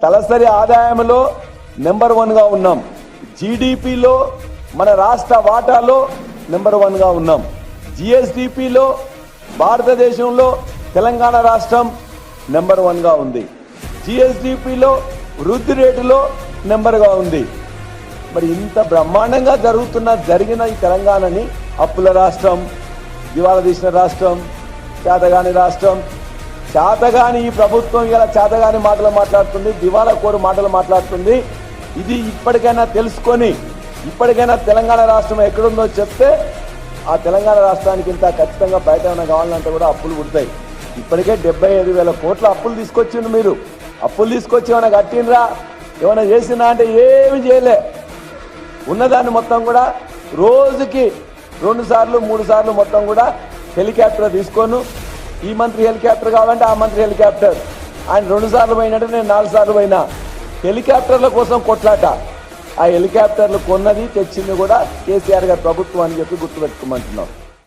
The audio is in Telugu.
తలసరి ఆదాయంలో నెంబర్ వన్గా ఉన్నాం. జీడిపిలో మన రాష్ట్ర వాటాలో నెంబర్ వన్గా ఉన్నాం. జిఎస్డిపిలో భారతదేశంలో తెలంగాణ రాష్ట్రం నెంబర్ వన్గా ఉంది. జిఎస్డిపిలో వృద్ధి రేటులో నెంబర్గా ఉంది. మరి ఇంత బ్రహ్మాండంగా జరుగుతున్న జరిగిన ఈ తెలంగాణని అప్పుల రాష్ట్రం దివాలా తీసిన రాష్ట్రం చేతగాని రాష్ట్రం చేతగాని ఈ ప్రభుత్వం ఇలా చేతగాని మాటలు మాట్లాడుతుంది దివాలా కోరు మాటలు మాట్లాడుతుంది. ఇది ఇప్పటికైనా తెలుసుకొని ఇప్పటికైనా తెలంగాణ రాష్ట్రం ఎక్కడుందో చెప్తే ఆ తెలంగాణ రాష్ట్రానికి ఇంత ఖచ్చితంగా బయట ఏమైనా కావాలంటే కూడా అప్పులు పుడతాయి. ఇప్పటికే డెబ్బై ఐదు వేల కోట్ల అప్పులు తీసుకొచ్చిండు మీరు. అప్పులు తీసుకొచ్చి ఏమైనా కట్టినరా ఏమైనా చేసినా అంటే ఏమి చేయలే. ఉన్నదాన్ని మొత్తం కూడా రోజుకి రెండు సార్లు మూడు సార్లు మొత్తం కూడా హెలికాప్టర్ తీసుకోను. ఈ మంత్రి హెలికాప్టర్ కావాలంటే ఆ మంత్రి హెలికాప్టర్. ఆయన రెండు సార్లు పోయినట్టు నేను నాలుగు సార్లు పోయినా. హెలికాప్టర్ల కోసం కొట్లాట. ఆ హెలికాప్టర్లు కొన్నది తెచ్చింది కూడా కేసీఆర్ గారి ప్రభుత్వం అని చెప్పి గుర్తుపెట్టుకోమంటున్నాం.